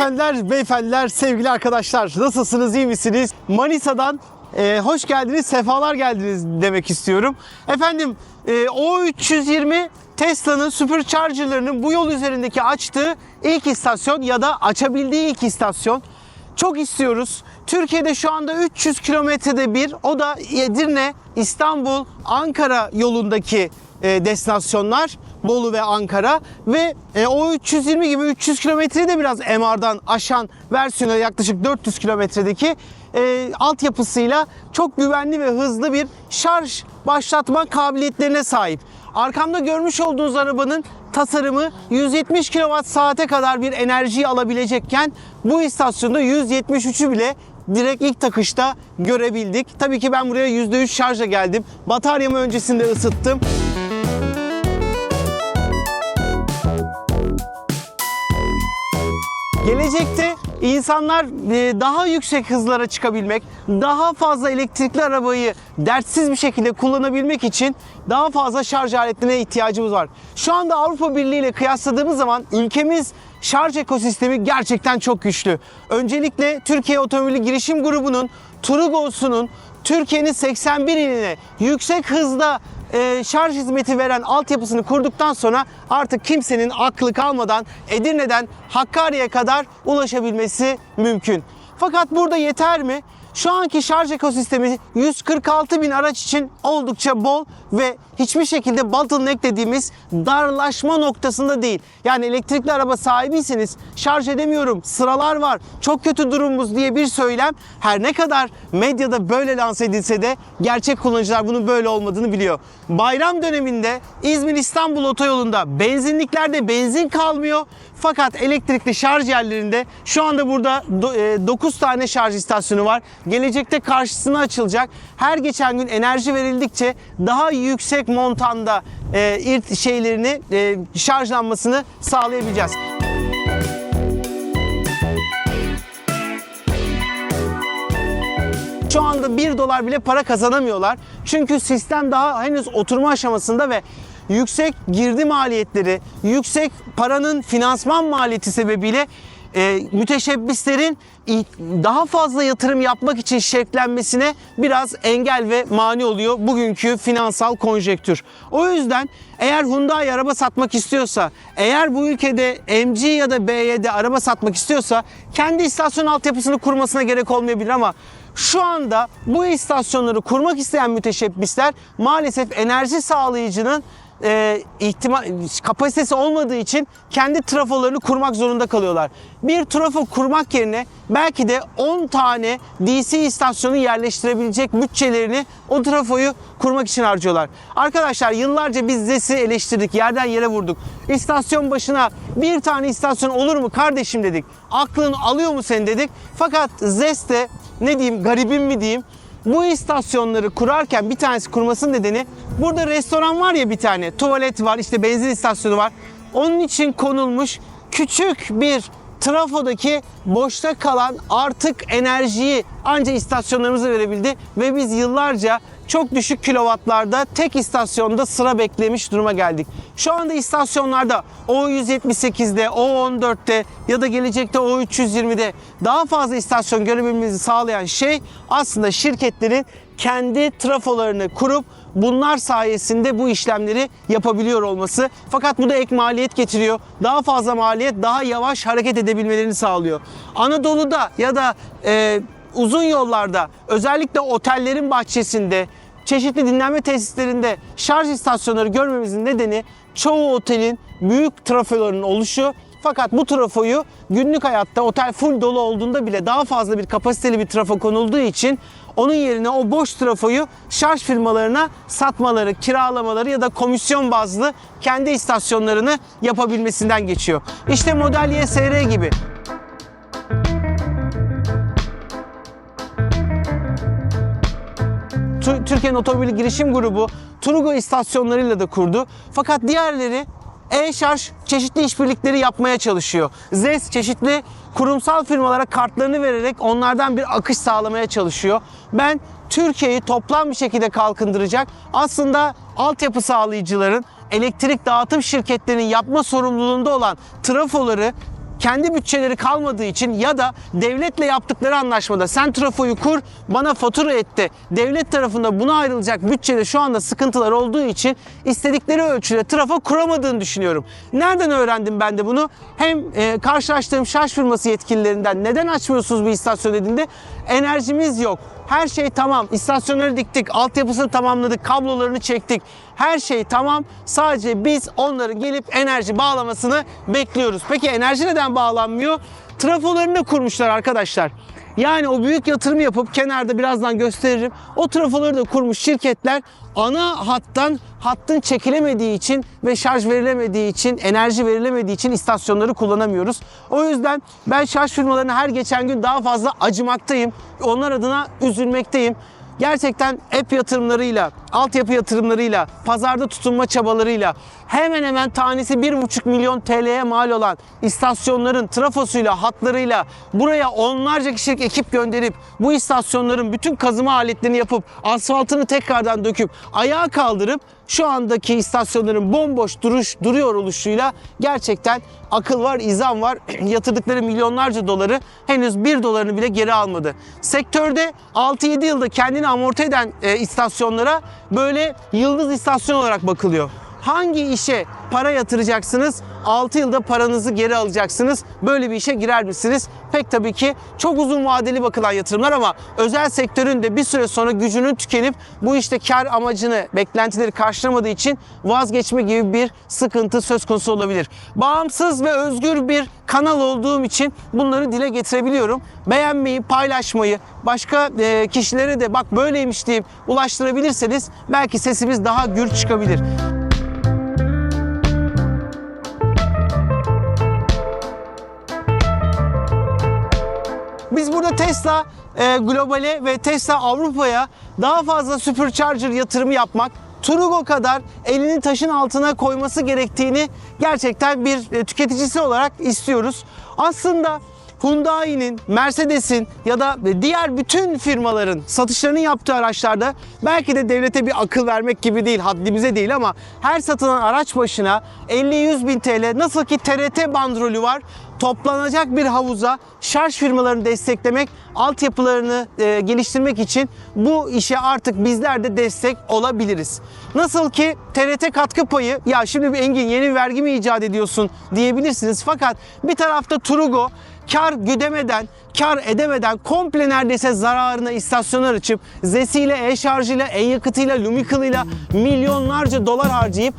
Hanımefendiler, beyefendiler, sevgili arkadaşlar nasılsınız, iyi misiniz? Manisa'dan e, hoş geldiniz, sefalar geldiniz demek istiyorum. Efendim e, O320 Tesla'nın Supercharger'larının bu yol üzerindeki açtığı ilk istasyon ya da açabildiği ilk istasyon. Çok istiyoruz. Türkiye'de şu anda 300 kilometrede bir, o da Edirne, İstanbul, Ankara yolundaki e, destinasyonlar. Bolu ve Ankara ve e, o 320 gibi 300 kilometreyi de biraz MR'dan aşan versiyonu yaklaşık 400 kilometredeki e, altyapısıyla çok güvenli ve hızlı bir şarj başlatma kabiliyetlerine sahip. Arkamda görmüş olduğunuz arabanın tasarımı 170 kWh saate kadar bir enerjiyi alabilecekken bu istasyonda 173'ü bile direkt ilk takışta görebildik. Tabii ki ben buraya %3 şarjla geldim. Bataryamı öncesinde ısıttım. Gelecekte insanlar e, daha yüksek hızlara çıkabilmek, daha fazla elektrikli arabayı dertsiz bir şekilde kullanabilmek için daha fazla şarj aletlerine ihtiyacımız var. Şu anda Avrupa Birliği ile kıyasladığımız zaman ülkemiz şarj ekosistemi gerçekten çok güçlü. Öncelikle Türkiye Otomobili Girişim Grubu'nun Turugos'unun Türkiye'nin 81 iline yüksek hızda e, şarj hizmeti veren altyapısını kurduktan sonra artık kimsenin aklı kalmadan Edirne'den Hakkari'ye kadar ulaşabilmesi mümkün. Fakat burada yeter mi? Şu anki şarj ekosistemi 146 bin araç için oldukça bol ve hiçbir şekilde bottleneck dediğimiz darlaşma noktasında değil. Yani elektrikli araba sahibiyseniz şarj edemiyorum, sıralar var, çok kötü durumumuz diye bir söylem her ne kadar medyada böyle lanse edilse de gerçek kullanıcılar bunun böyle olmadığını biliyor. Bayram döneminde İzmir-İstanbul otoyolunda benzinliklerde benzin kalmıyor. Fakat elektrikli şarj yerlerinde şu anda burada 9 tane şarj istasyonu var. Gelecekte karşısına açılacak. Her geçen gün enerji verildikçe daha yüksek montanda e, irt- şeylerini e, şarjlanmasını sağlayabileceğiz. Şu anda 1 dolar bile para kazanamıyorlar. Çünkü sistem daha henüz oturma aşamasında ve yüksek girdi maliyetleri, yüksek paranın finansman maliyeti sebebiyle e, müteşebbislerin daha fazla yatırım yapmak için şevklenmesine biraz engel ve mani oluyor bugünkü finansal konjektür. O yüzden eğer Hyundai araba satmak istiyorsa, eğer bu ülkede MG ya da BYD araba satmak istiyorsa kendi istasyon altyapısını kurmasına gerek olmayabilir ama şu anda bu istasyonları kurmak isteyen müteşebbisler maalesef enerji sağlayıcının e, ihtimal kapasitesi olmadığı için kendi trafolarını kurmak zorunda kalıyorlar. Bir trafo kurmak yerine belki de 10 tane DC istasyonu yerleştirebilecek bütçelerini o trafoyu kurmak için harcıyorlar. Arkadaşlar yıllarca biz ZES'i eleştirdik, yerden yere vurduk. İstasyon başına bir tane istasyon olur mu kardeşim dedik. Aklın alıyor mu sen dedik. Fakat ZES de ne diyeyim garibim mi diyeyim bu istasyonları kurarken bir tanesi kurmasının nedeni burada restoran var ya bir tane tuvalet var işte benzin istasyonu var. Onun için konulmuş küçük bir trafodaki boşta kalan artık enerjiyi anca istasyonlarımıza verebildi. Ve biz yıllarca çok düşük kilovatlarda tek istasyonda sıra beklemiş duruma geldik. Şu anda istasyonlarda O178'de, O14'te ya da gelecekte O320'de daha fazla istasyon görebilmemizi sağlayan şey aslında şirketlerin kendi trafolarını kurup bunlar sayesinde bu işlemleri yapabiliyor olması. Fakat bu da ek maliyet getiriyor. Daha fazla maliyet, daha yavaş hareket edebilmelerini sağlıyor. Anadolu'da ya da e, uzun yollarda özellikle otellerin bahçesinde çeşitli dinlenme tesislerinde şarj istasyonları görmemizin nedeni çoğu otelin büyük trafolarının oluşu fakat bu trafoyu günlük hayatta otel full dolu olduğunda bile daha fazla bir kapasiteli bir trafo konulduğu için onun yerine o boş trafoyu şarj firmalarına satmaları, kiralamaları ya da komisyon bazlı kendi istasyonlarını yapabilmesinden geçiyor. İşte Model Y SR gibi Türkiye'nin Otomobil Girişim Grubu Turugo istasyonlarıyla da kurdu. Fakat diğerleri e-şarj çeşitli işbirlikleri yapmaya çalışıyor. ZES çeşitli kurumsal firmalara kartlarını vererek onlardan bir akış sağlamaya çalışıyor. Ben Türkiye'yi toplam bir şekilde kalkındıracak aslında altyapı sağlayıcıların elektrik dağıtım şirketlerinin yapma sorumluluğunda olan trafoları kendi bütçeleri kalmadığı için ya da devletle yaptıkları anlaşmada sen trafoyu kur bana fatura etti. Devlet tarafında buna ayrılacak bütçede şu anda sıkıntılar olduğu için istedikleri ölçüde trafo kuramadığını düşünüyorum. Nereden öğrendim ben de bunu? Hem e, karşılaştığım şarj firması yetkililerinden neden açmıyorsunuz bu istasyon dediğinde enerjimiz yok. Her şey tamam. İstasyonları diktik, altyapısını tamamladık, kablolarını çektik. Her şey tamam. Sadece biz onların gelip enerji bağlamasını bekliyoruz. Peki enerji neden bağlanmıyor? Trafolarını kurmuşlar arkadaşlar. Yani o büyük yatırım yapıp kenarda birazdan gösteririm. O trafoları da kurmuş şirketler ana hattan hattın çekilemediği için ve şarj verilemediği için, enerji verilemediği için istasyonları kullanamıyoruz. O yüzden ben şarj firmalarına her geçen gün daha fazla acımaktayım. Onlar adına üzülmekteyim. Gerçekten app yatırımlarıyla, altyapı yatırımlarıyla, pazarda tutunma çabalarıyla hemen hemen tanesi 1,5 milyon TL'ye mal olan istasyonların trafosuyla, hatlarıyla buraya onlarca kişilik ekip gönderip bu istasyonların bütün kazıma aletlerini yapıp asfaltını tekrardan döküp ayağa kaldırıp şu andaki istasyonların bomboş duruş duruyor oluşuyla gerçekten akıl var, izan var. Yatırdıkları milyonlarca doları henüz 1 dolarını bile geri almadı. Sektörde 6-7 yılda kendini amorti eden e, istasyonlara böyle yıldız istasyon olarak bakılıyor. Hangi işe para yatıracaksınız? 6 yılda paranızı geri alacaksınız. Böyle bir işe girer misiniz? Pek tabii ki çok uzun vadeli bakılan yatırımlar ama özel sektörün de bir süre sonra gücünün tükenip bu işte kar amacını, beklentileri karşılamadığı için vazgeçme gibi bir sıkıntı söz konusu olabilir. Bağımsız ve özgür bir kanal olduğum için bunları dile getirebiliyorum. Beğenmeyi, paylaşmayı, başka e, kişilere de bak böyleymiş deyip ulaştırabilirseniz belki sesimiz daha gür çıkabilir. Biz burada Tesla e, globale ve Tesla Avrupa'ya daha fazla supercharger yatırımı yapmak, Turugo kadar elini taşın altına koyması gerektiğini gerçekten bir e, tüketicisi olarak istiyoruz. Aslında Hyundai'nin, Mercedes'in ya da diğer bütün firmaların satışlarını yaptığı araçlarda belki de devlete bir akıl vermek gibi değil, haddimize değil ama her satılan araç başına 50-100 bin TL nasıl ki TRT bandrolü var toplanacak bir havuza şarj firmalarını desteklemek, altyapılarını e, geliştirmek için bu işe artık bizler de destek olabiliriz. Nasıl ki TRT katkı payı, ya şimdi bir Engin yeni bir vergi mi icat ediyorsun diyebilirsiniz. Fakat bir tarafta Turugo kar güdemeden, kar edemeden komple neredeyse zararına istasyonlar açıp Zesi'yle, e-şarjıyla, e-yakıtıyla, Lumical'ıyla milyonlarca dolar harcayıp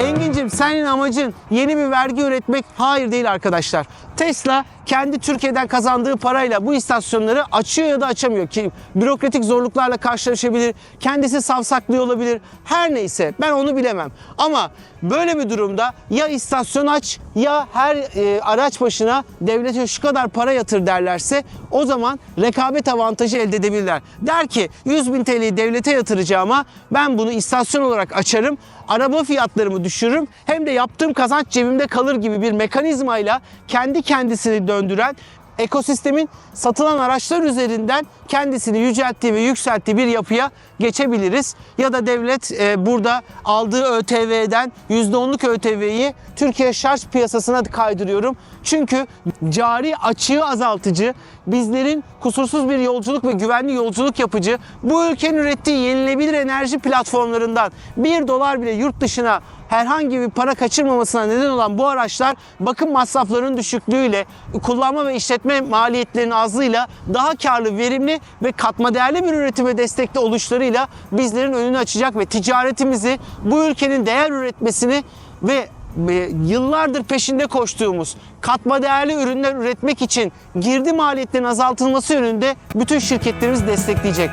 Engin'cim senin amacın yeni bir vergi üretmek hayır değil arkadaşlar. Tesla kendi Türkiye'den kazandığı parayla bu istasyonları açıyor ya da açamıyor ki bürokratik zorluklarla karşılaşabilir. Kendisi savsaklıyor olabilir. Her neyse ben onu bilemem. Ama böyle bir durumda ya istasyon aç ya her e, araç başına devlete şu kadar para yatır derlerse o zaman rekabet avantajı elde edebilirler. Der ki 100 bin TL'yi devlete yatıracağıma ben bunu istasyon olarak açarım. Araba fiyatlarımı düşürürüm. Hem de yaptığım kazanç cebimde kalır gibi bir mekanizmayla kendi kendisini döndüren ekosistemin satılan araçlar üzerinden kendisini yücelttiği ve yükselttiği bir yapıya geçebiliriz. Ya da devlet e, burada aldığı ÖTV'den %10'luk ÖTV'yi Türkiye şarj piyasasına kaydırıyorum. Çünkü cari açığı azaltıcı, bizlerin kusursuz bir yolculuk ve güvenli yolculuk yapıcı, bu ülkenin ürettiği yenilenebilir enerji platformlarından 1 dolar bile yurt dışına herhangi bir para kaçırmamasına neden olan bu araçlar bakım masraflarının düşüklüğüyle, kullanma ve işletme maliyetlerinin azlığıyla daha karlı, verimli ve katma değerli bir üretime destekli oluşlarıyla bizlerin önünü açacak ve ticaretimizi bu ülkenin değer üretmesini ve ve yıllardır peşinde koştuğumuz katma değerli ürünler üretmek için girdi maliyetlerinin azaltılması yönünde bütün şirketlerimiz destekleyecek.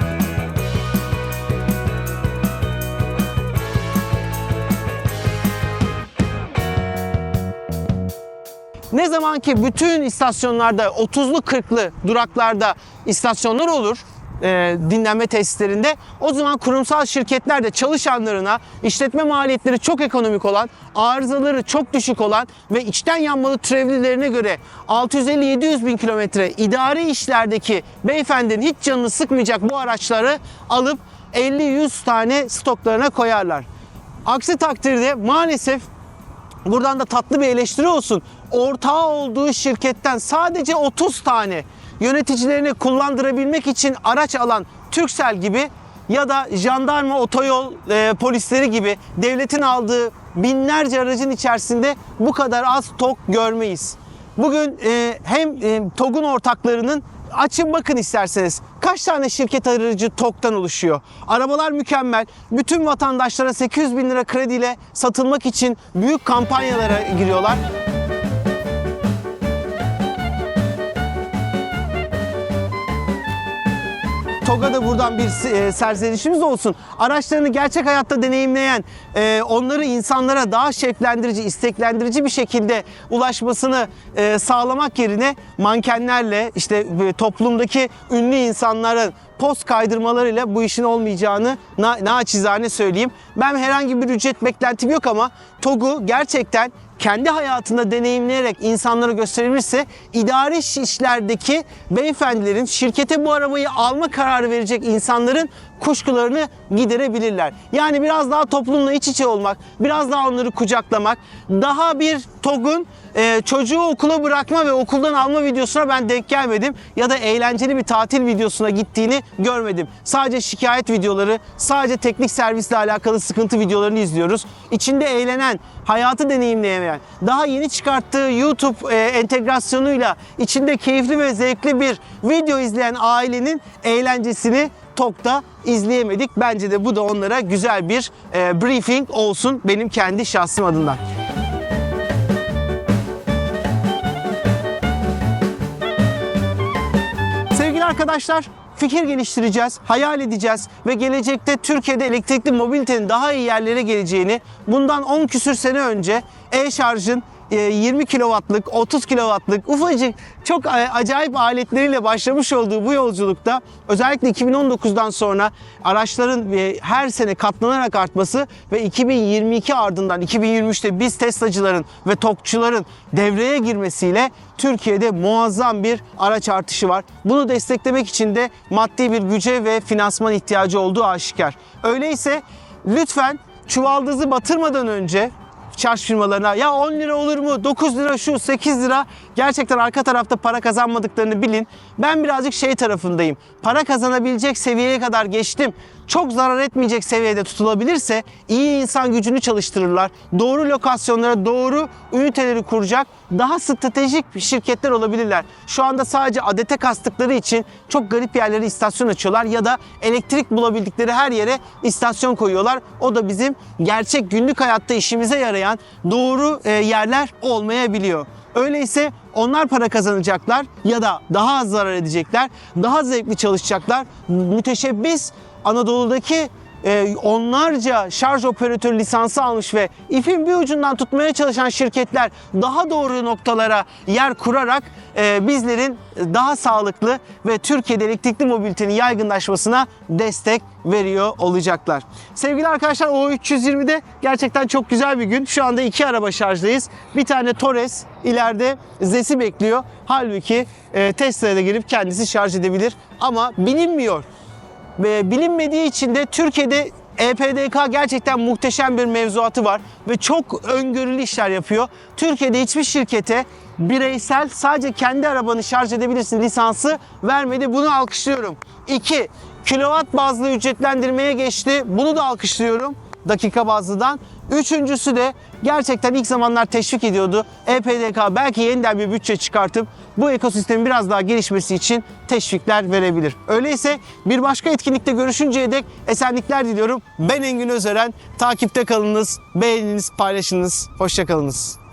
Ne zaman ki bütün istasyonlarda 30'lu 40'lı duraklarda istasyonlar olur e, dinlenme tesislerinde o zaman kurumsal şirketler de çalışanlarına işletme maliyetleri çok ekonomik olan, arızaları çok düşük olan ve içten yanmalı türevlilerine göre 650-700 bin kilometre idari işlerdeki beyefendinin hiç canını sıkmayacak bu araçları alıp 50-100 tane stoklarına koyarlar. Aksi takdirde maalesef buradan da tatlı bir eleştiri olsun. Ortağı olduğu şirketten sadece 30 tane yöneticilerini kullandırabilmek için araç alan Türksel gibi ya da jandarma otoyol e, polisleri gibi devletin aldığı binlerce aracın içerisinde bu kadar az TOG görmeyiz. Bugün e, hem e, TOG'un ortaklarının açın bakın isterseniz kaç tane şirket aracı TOG'dan oluşuyor. Arabalar mükemmel. Bütün vatandaşlara 800 bin lira krediyle satılmak için büyük kampanyalara giriyorlar. TOG'a da buradan bir e, serzenişimiz olsun. Araçlarını gerçek hayatta deneyimleyen, e, onları insanlara daha şevklendirici, isteklendirici bir şekilde ulaşmasını e, sağlamak yerine mankenlerle, işte e, toplumdaki ünlü insanların post kaydırmalarıyla bu işin olmayacağını na, naçizane söyleyeyim. Ben herhangi bir ücret beklentim yok ama TOG'u gerçekten kendi hayatında deneyimleyerek insanlara gösterilirse idari işlerdeki beyefendilerin şirkete bu arabayı alma kararı verecek insanların kuşkularını giderebilirler. Yani biraz daha toplumla iç içe olmak, biraz daha onları kucaklamak, daha bir TOG'un e, çocuğu okula bırakma ve okuldan alma videosuna ben denk gelmedim. Ya da eğlenceli bir tatil videosuna gittiğini görmedim. Sadece şikayet videoları, sadece teknik servisle alakalı sıkıntı videolarını izliyoruz. İçinde eğlenen, hayatı deneyimleyemeyen, daha yeni çıkarttığı YouTube e, entegrasyonuyla içinde keyifli ve zevkli bir video izleyen ailenin eğlencesini TOK'ta izleyemedik. Bence de bu da onlara güzel bir e, briefing olsun benim kendi şahsım adından. Sevgili arkadaşlar, fikir geliştireceğiz, hayal edeceğiz ve gelecekte Türkiye'de elektrikli mobilitenin daha iyi yerlere geleceğini bundan 10 küsür sene önce e-şarjın 20 kW'lık, 30 kW'lık ufacık çok acayip aletleriyle başlamış olduğu bu yolculukta özellikle 2019'dan sonra araçların e, her sene katlanarak artması ve 2022 ardından 2023'te biz Tesla'cıların ve TOK'çuların devreye girmesiyle Türkiye'de muazzam bir araç artışı var. Bunu desteklemek için de maddi bir güce ve finansman ihtiyacı olduğu aşikar. Öyleyse lütfen çuvaldızı batırmadan önce şarj firmalarına ya 10 lira olur mu 9 lira şu 8 lira gerçekten arka tarafta para kazanmadıklarını bilin. Ben birazcık şey tarafındayım. Para kazanabilecek seviyeye kadar geçtim. Çok zarar etmeyecek seviyede tutulabilirse iyi insan gücünü çalıştırırlar. Doğru lokasyonlara doğru üniteleri kuracak daha stratejik şirketler olabilirler. Şu anda sadece adete kastıkları için çok garip yerlere istasyon açıyorlar ya da elektrik bulabildikleri her yere istasyon koyuyorlar. O da bizim gerçek günlük hayatta işimize yarayan doğru e, yerler olmayabiliyor. Öyleyse onlar para kazanacaklar ya da daha az zarar edecekler, daha zevkli çalışacaklar. Müteşebbis Anadolu'daki e, onlarca şarj operatörü lisansı almış ve ipin bir ucundan tutmaya çalışan şirketler daha doğru noktalara yer kurarak e, bizlerin daha sağlıklı ve Türkiye'de elektrikli mobilitenin yaygınlaşmasına destek veriyor olacaklar. Sevgili arkadaşlar o 320'de gerçekten çok güzel bir gün. Şu anda iki araba şarjdayız. Bir tane Torres ileride Zes'i bekliyor. Halbuki e, Tesla'ya da gelip kendisi şarj edebilir ama bilinmiyor ve bilinmediği için de Türkiye'de EPDK gerçekten muhteşem bir mevzuatı var ve çok öngörülü işler yapıyor. Türkiye'de hiçbir şirkete bireysel sadece kendi arabanı şarj edebilirsin lisansı vermedi. Bunu alkışlıyorum. 2. Kilowatt bazlı ücretlendirmeye geçti. Bunu da alkışlıyorum dakika bazlıdan. Üçüncüsü de gerçekten ilk zamanlar teşvik ediyordu. EPDK belki yeniden bir bütçe çıkartıp bu ekosistemin biraz daha gelişmesi için teşvikler verebilir. Öyleyse bir başka etkinlikte görüşünceye dek esenlikler diliyorum. Ben Engin Özeren. Takipte kalınız, beğeniniz, paylaşınız. Hoşçakalınız.